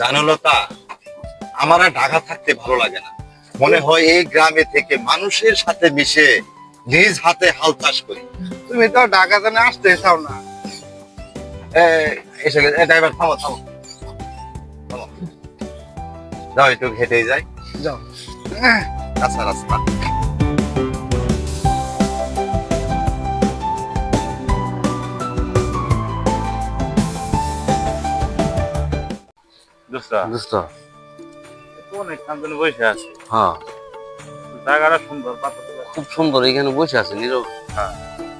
জানো লতা আমার আর ঢাকা থাকতে ভালো লাগে না। মনে হয় এই গ্রামে থেকে মানুষের সাথে মিশে নিজ হাতে হাল চাষ করি। তুমি তো ঢাকা জানে আসতে চাও না। এসে গেছে। ড্রাইভার থামো থামো। যাও একটু হেঁটে যাই। যাও। কাঁচা রাস্তা। বসে আছে। হ্যাঁ। জায়গাটা সুন্দর খুব সুন্দর এখানে বসে আছে নীরব।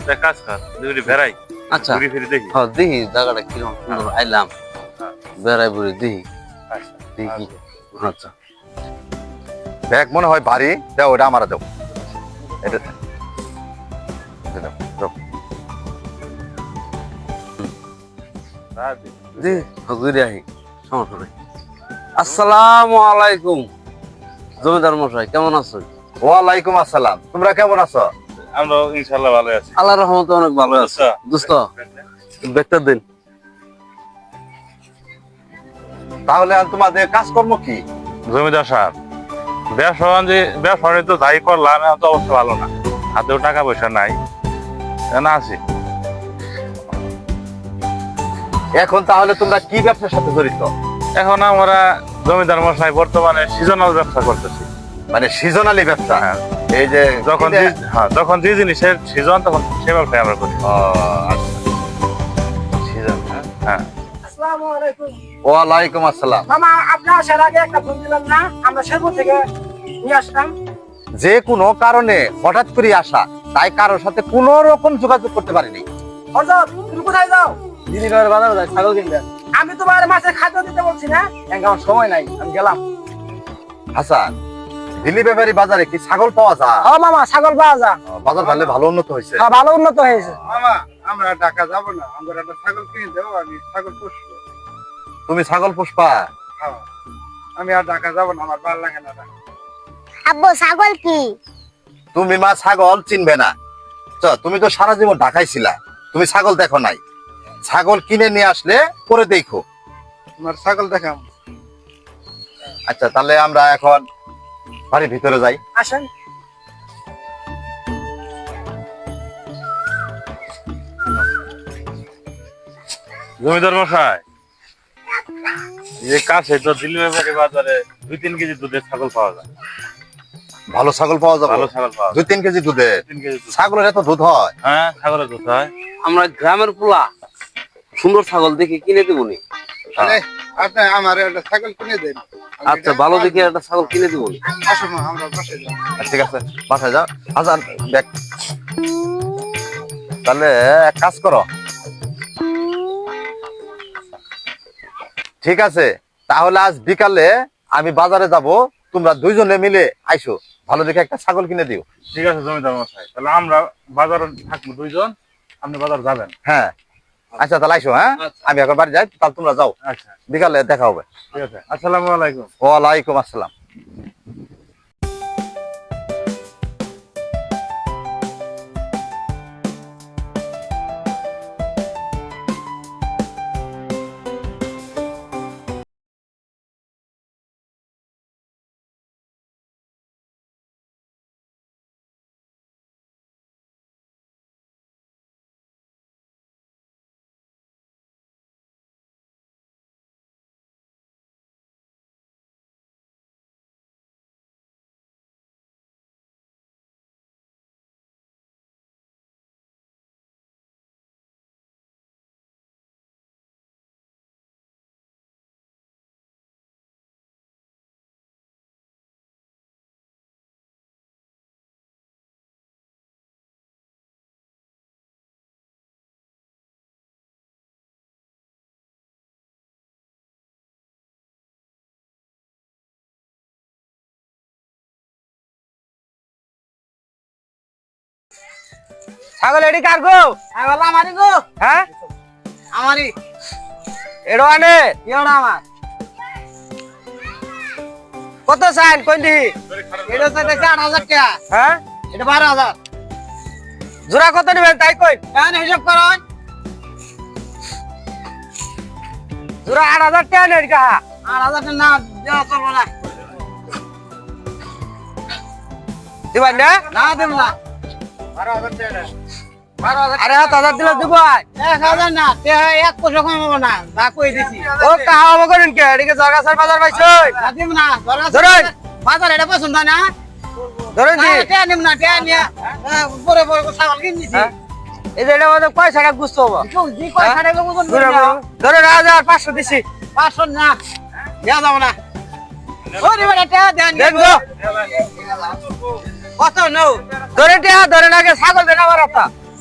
একটা কাজ কর দুটি ভেড়াই। আচ্ছা। ঘুরে ফিরে দেখি। হ্যাঁ দেখি জায়গাটা কীরকম সুন্দর আইলাম। হ্যাঁ। বেড়াই বুড়ি দেখি। আচ্ছা, দেখি। আচ্ছা। ব্যাগ মনে হয় ভারী দাও ওটা আমার দাও এটা হ্যাঁ, ঘুরে আহি সমস্যা নেই। আসসালামু আলাইকুম। জমিদার মশাই কেমন আছেন ওয়ালাইকুম আসসালাম। তোমরা কেমন আছো? আমরা ইনশাল্লাহ ভালো আছি। আল্লাহ রহমতে অনেক ভালো আছে। আচ্ছা। দোস্ত ব্যাগটা দিন। তাহলে আর তোমাদের কাজকর্ম কি? জমিদার সাহেব ব্যবসা যে ব্যবসা তো যাই করলাম অবস্থা ভালো না। হাতেও টাকা পয়সা নাই। না আছি। এখন তাহলে তোমরা কি ব্যবসার সাথে জড়িত? এখন আমরা জমিদার মশাই বর্তমানে সিজনাল ব্যবসা করতেছি। মানে সিজনালি ব্যবসা। হ্যাঁ। এই যে যখন হ্যাঁ যখন যে জিনিসের সিজন তখন সে ব্যবসায় আমরা করি। আচ্ছা। সিজন, হ্যাঁ? হ্যাঁ। আসসালামু আলাইকুম। ওয়ালাইকুম আসসালাম। মামা আপনি আসার আগে একটা ফোন দিলাম না আমরা শেরপুর থেকে নিয়ে আসলাম। যে কোনো কারণে হঠাৎ করে আসা তাই কারোর সাথে কোন রকম যোগাযোগ করতে পারিনি। হজরত তুমি কোথায় যাও? বাজার যায় ছাগল কিনতে। আমি তোমার মাছের খাদ্য দিতে বলছি না? এখন আমার সময় নাই আমি গেলাম। হাসান দিল্লি ব্যাপারী বাজারে কি ছাগল পাওয়া যায়? ও মামা ছাগল পাওয়া যা বাজার ভালো ভালো উন্নত হয়েছে? হ্যাঁ, ভালো উন্নত হয়েছে। মামা আমরা ঢাকা যাব না আমরা একটা ছাগল কিনে দেবো আমি ছাগল পুষবো। তুমি ছাগল পুষ্পা হ্যাঁ। আমি আর ঢাকা যাব না আমার ভালো লাগে না আব্বু ছাগল কি? তুমি মা ছাগল চিনবে না। চ, তুমি তো সারা জীবন ঢাকায় ছিলা তুমি ছাগল দেখো নাই। ছাগল কিনে নিয়ে আসলে পরে দেখো। তোমার ছাগল দেখাম আচ্ছা তাহলে আমরা এখন বাড়ির ভিতরে যাই। আসেন। জমিদার মশাই কাছে তো দিল্লি বাজারে দুই তিন কেজি দুধের ছাগল পাওয়া যায়। ভালো ছাগল পাওয়া যাবে? ভালো ছাগল পাওয়া যায়। দুই তিন কেজি দুধে তিন কেজি ছাগলের এত দুধ হয়? হ্যাঁ ছাগলের দুধ হয়। আমরা গ্রামের পোলা। সুন্দর ছাগল দেখে কিনে দেবো নি? আপনি আমার একটা ছাগল কিনে দেন। আচ্ছা ভালো দেখে একটা ছাগল কিনে দেবো আমরা যাই। ঠিক আছে বাসায় যাও হাসান দেখ। তাহলে এক কাজ করো। ঠিক আছে তাহলে আজ বিকালে আমি বাজারে যাব তোমরা দুইজনে মিলে আইসো। ভালো দেখে একটা ছাগল কিনে দিও। ঠিক আছে জমিদার মশাই তাহলে আমরা বাজারে থাকব দুইজন আপনি বাজার যাবেন। হ্যাঁ। আচ্ছা তাহলে আইসো হ্যাঁ? আমি এখন বাড়ি যাই তাহলে তোমরা যাও। আচ্ছা। বিকালে দেখা হবে। ঠিক আছে। আসসালামু আলাইকুম। ওয়ালাইকুম আসসালাম। ছাগল এডি কার গো? ছাগল আমারই গো। হ্যাঁ? আমারই। এডো আনে। ইয়োটা আমার। কত চাইন কোন দিহি? এটা চাইতেছে আট হাজার টাকা। হ্যাঁ? এটা বারো হাজার। জোড়া কত নেবেন তাই কই? এখন হিসাব করুন। জোড়া আট হাজার টাকা নেই কাহা আট হাজার টাকা না দেওয়া চলবো না। দিবেন না? না দেব না। বারো হাজার টাকা আরে হাত হাজার দিলে দিব এক হাজার না তে এক পয়সা কমাবো না যা কই দিছি। ও কাহা হব করেন কে? এদিকে বাজার পাইছো না দিব না ধরেন। বাজার এটা পছন্দ না। ধরেন নিম নিয়া পরে পরে ছাগল কিন দিছি। এই যে এটা আমাদের পয়সা কাক বুঝতে হব? জি পয়সা টাকা বুঝুন ধরেন হাজার পাঁচশো দিছি। পাঁচশো না দেওয়া যাব না। কত নৌ? ধরে টিয়া ধরে নাকি ছাগল দেনা আমার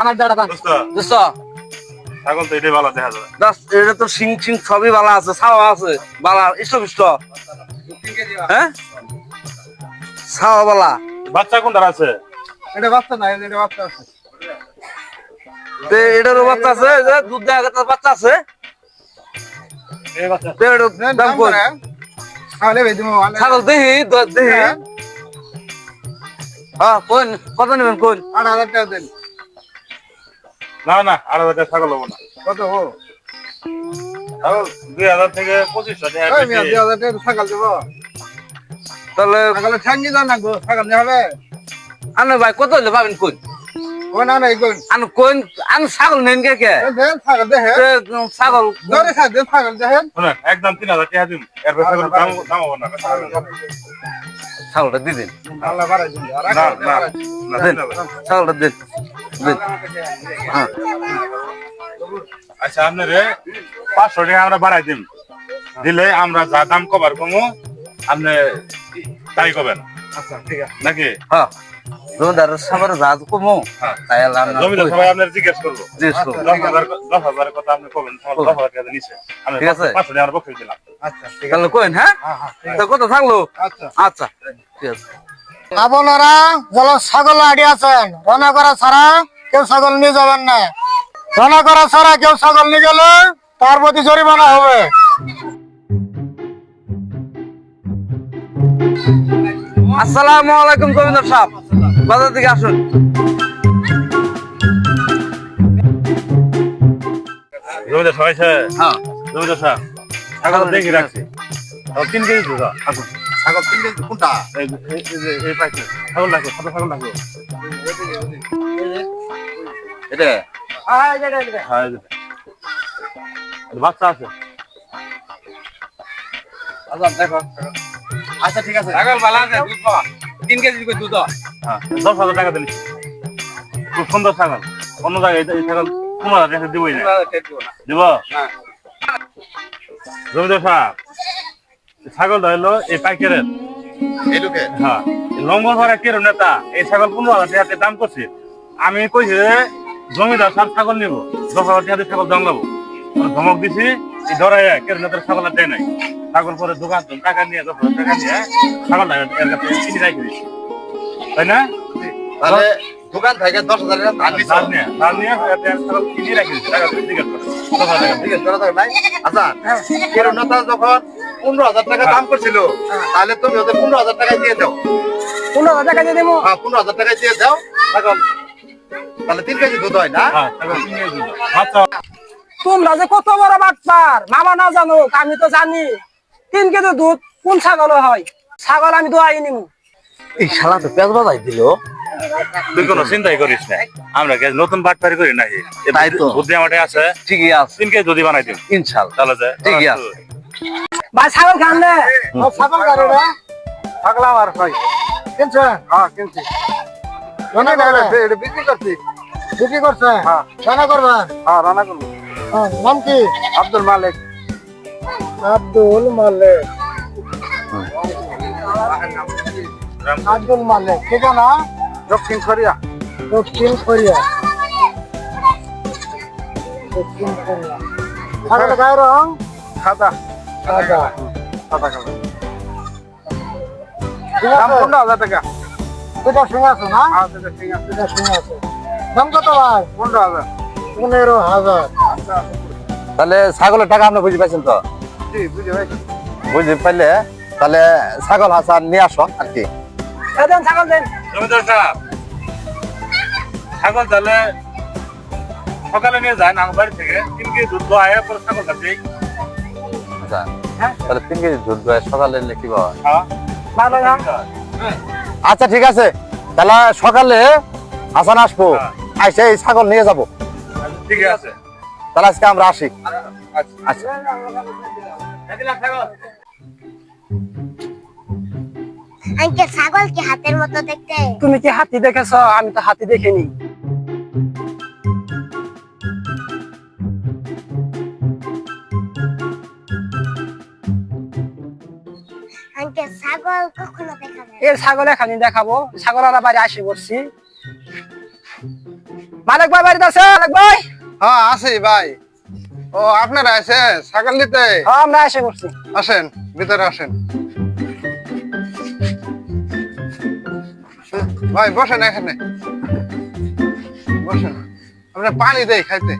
আমার দাদা পান দোস্ত। ছাগল তো এটাই ভালো দেখা যাবে। দোস্ত এটা তো সিং সিং সবই বালা আছে ছাওয়া আছে। বালা ইষ্ট বিষ্ট হ্যাঁ? ছাওয়া বালা। বাচ্চা কোনটার আছে? এটা বাচ্চা না এটা বাচ্চা আছে। তে এটারও বাচ্চা আছে দুধ গেছে বাচ্চা আছে। দাম তুমি ছাগল দেহি দ- দেহি। হ্যাঁ। কোন? কত নেবেন কোন? আট হাজার টাকা দেন। না না আট হাজার টাকা ছাগল হব না। কত হো ছাগল দুই হাজার থেকে পঁচিশশো টাকা ওই দুই হাজার টাকা ছাগল দেবো। তাহলে দাও না গো? ছাগল হবে? আনে ভাই কত হলে পাবেন কোন? ও না না এগুন আন কোন আন ছাগল নেন কে কে? দেন ছাগল দেখে তে, ছাগল। ধরে ছাগল দেন ছাগল দেখেন শুনেন একদম তিন হাজার টাকা দিন। এরপর ছাগল দাম দাম হব না। ছাগলটা দিয়ে দিন। আল্লাহ বাড়াই দিন আর না রাখো, না বাড়াই। না দেন। দিন হবে। ছাগলটা দিন দিন। হ্যাঁ। আচ্ছা আপনারে পাঁচশো টাকা আমরা বাড়াই দিন। দিলে আমরা যা দাম কবার কমো আপনি তাই কবেন আচ্ছা ঠিক আছে। নাকি? হ্যাঁ। জমিদার সাবার কমো। হ্যাঁ। তাই আল্লাহ জমিদার কই। সবাই আপনার জিজ্ঞেস করব। জিজ্ঞেস করব। দশ হাজার কথা আপনি কবেন? দশ হাজার টাকা নিচে আমি ঠিক আছে। পাঁচশো টাকা পক্ষে দিলাম। আচ্ছা তাহলে হ্যাঁ? হ্যাঁ হ্যাঁ তো কত থাকল? আচ্ছা। আচ্ছা ঠিক আছে। আপনারা যারা ছাগল আড়ি আছেন? রান্না করা ছাড়া কেউ ছাগল নিয়ে যাবেন না। রান্না করা ছাড়া কেউ ছাগল নিয়ে গেলে তার প্রতি জরিমানা হবে। আসসালামু আলাইকুম জমিদার সাহেব। বাজার থেকে আসুন। জমিদার সবাই হ্যাঁ। জমিদার সাহেব ছাগল দেখি রাখছি। তিন কেজি তো আসুন ছাগল। তিন কেজি কোনটা? এই এই- এই যে এই পাইছে ছাগল রাখো ছোট ছাগল রাখো। এটা? হ্যাঁ বাচ্চা আছে। আচ্ছা দেখো। আচ্ছা ঠিক আছে। ছাগল ভালো আছে দুধ পাওয়া। তিন কেজি দুধ হ্যাঁ দশ হাজার টাকা দিলি। খুব সুন্দর ছাগল। অন্য জায়গায় এই- ছাগল হাজার টাকা দিবই না। দিব জমিদার সাহেব এই ছাগলটা এই পাইকারের। হ্যাঁ এই লঙ্গল ভরা কেরো নেতা এই ছাগল পনেরো হাজার টাকা দাম করছে। আমি কইছি জমিদার সাহেব ছাগল নিব দশ হাজার টাকা ছাগল আমি ধমক দিছি এই ধরাই কেরো নেতার ছাগল আর দেয় নাই। ছাগল পরে দোকান টাকা নিয়ে দশ হাজার টাকা নিয়ে ছাগল এর কাছে কিনে রাখি দিছি তাই না? তাহলে দোকান থেকে দশ হাজার টাকা ধার নিছো। ধার নিয়ে কিনে রাখি টাকা জিজ্ঞেস করে। থাক নাই? আচ্ছা কেরো নেতা যখন পনেরো হাজার টাকা দাম করছিল তাহলে তুমি ওদের পনেরো হাজার টাকায় দিয়ে দাও। পনেরো হাজার টাকা দিয়ে দেবো। হ্যাঁ পনেরো হাজার টাকায় দিয়ে দাও। ছাগল তাহলে তিন কেজি দুধ হয় না? হ্যাঁ আচ্ছা তোমরা যে কত বড় বাটপার মামা না জানো আমি তো জানি। তিন কেজি দুধ কোন ছাগল হয়? ছাগল আমি দোয়াই নিমু। এই শালা তো পেঁয়াজ বাজাই দিল। তুই কোনো চিন্তাই করিস না। আমরা কি নতুন বাটপারি করি নাই তাই তো। বুদ্ধি আমার আছে। ঠিকই আছে। তিন কেজি যদি বানাই দিন তাহলে যে ঠিকই আছে। ভাই ছাগল খান ছাগল খান রে। থাকলাম আর ভাই কিনছে? হ্যাঁ কিনছি। রান্না করে এটা বিক্রি করছি। বিক্রি করছে? হ্যাঁ। রান্না করবেন হ্যাঁ রান্না করব। নাম কি? আব্দুল মালিক। আব্দুল মালিক। আব্দুল মালিক ঠিকানা? দক্ষিণ কোরিয়া। দক্ষিণ কোরিয়া। ছাগলের গায়ের রং? খাতা সাদা দাম পনেরো হাজার টাকা। দুটা সঙ্গে আছে না? আচ্ছা আচ্ছা, ঠিক আছে। দুটা সঙ্গে আছে। দাম কত ভাই? পনেরো হাজার। পনেরো হাজার। তাহলে ছাগলের টাকা আপনি বুঝে পাইছেন তো? জি বুঝে বুঝে পাইলে তাহলে ছাগল হাসান নিয়ে আসো আর কি। দেন ছাগল দেন। জমিদার সাহেব ছাগল তাহলে সকালে নিয়ে যায় আমার বাড়ি থেকে। তিন কেজি দুধ দোয়া পরে ছাগল আচ্ছা তাহলে তিন কেজি দুধ দই সকালে নিলে কি ভালো না? আচ্ছা ঠিক আছে। তাহলে সকালে হাসান আসব হ্যাঁ। আইসে এই ছাগল নিয়ে যাব। ঠিক আছে। তাহলে আজকে আমরা আসি। আচ্ছা। ছাগল কি হাতের মতো দেখতে? তুমি কি হাতি দেখেছ? আমি তো হাতি দেখিনি। ছাগল কখনো দেখা এর ছাগল এখানে দেখাবো। ছাগল বাড়ি আসি করছি মালিক ভাই বাড়িতে আছে? মালিক ভাই? হ্যাঁ আছি ভাই। ও আপনারা আছে ছাগল নিতে? হ্যাঁ আমরা আসি করছি আসেন ভিতরে আসেন। ভাই বসেন এখানে। বসেন। আপনার পানি দেই খাইতে।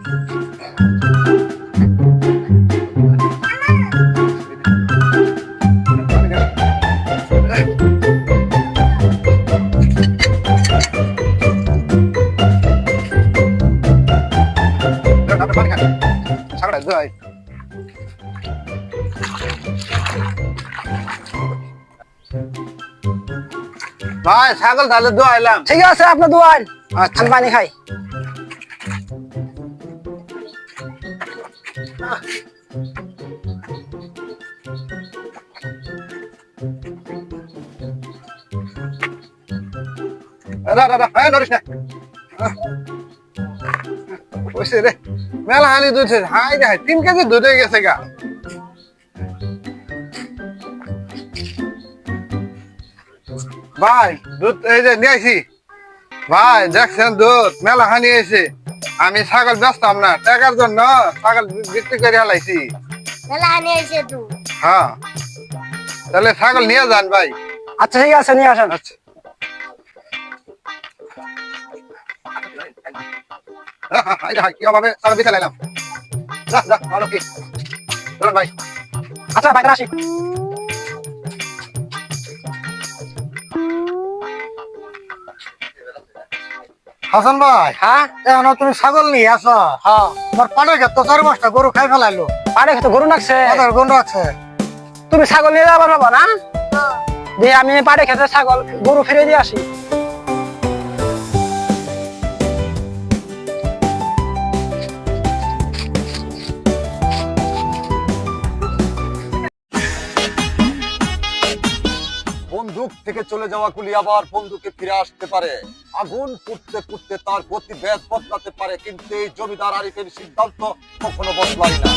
ভাই ছাগল তাহলে দোয়াইলাম। ঠিক আছে আপনার দোয়ার আচ্ছা। আমি পানি খাই। রা রা রা হ্যাঁ নরিস না। ওইসে রে। মেলা হানি দুধ হাই রে হাই তিন কেজি দুধ হয়ে গেছে গা। ভাই দুধ এই যে নিয়ে আইছি ভাই দেখছেন দুধ? মেলা হানি এসে। আমি ছাগল বেচতাম না টাকার জন্য ছাগল বিক্রি করে হালাইছি। মেলা হানি এসে দু হ্যাঁ। তাহলে ছাগল নিয়ে যান ভাই। আচ্ছা ঠিক আছে নিয়ে আসেন। আচ্ছা। ভাই আচ্ছা বাইরে আসি হাসান ভাই। হ্যাঁ? এখন তুমি ছাগল নিয়ে আসো। হ্যাঁ। তোমার পাটের খেত চার পাঁচটা গরু খাই ফেলাইলো। পাড়ে খেত গরু নাকছে। গরু আছে তুমি ছাগল নিয়ে যাবার বাবা না? দিয়ে আমি পাড়ে খেতে ছাগল গরু ফিরে দিয়ে আসি। বন্দুক থেকে চলে যাওয়া গুলি আবার বন্ধুকে ফিরে আসতে পারে। আগুন পুড়তে পুড়তে তার গতি ব্যাস বদলাতে পারে, কিন্তু এই জমিদার আরিফের সিদ্ধান্ত কখনো বদলায় না।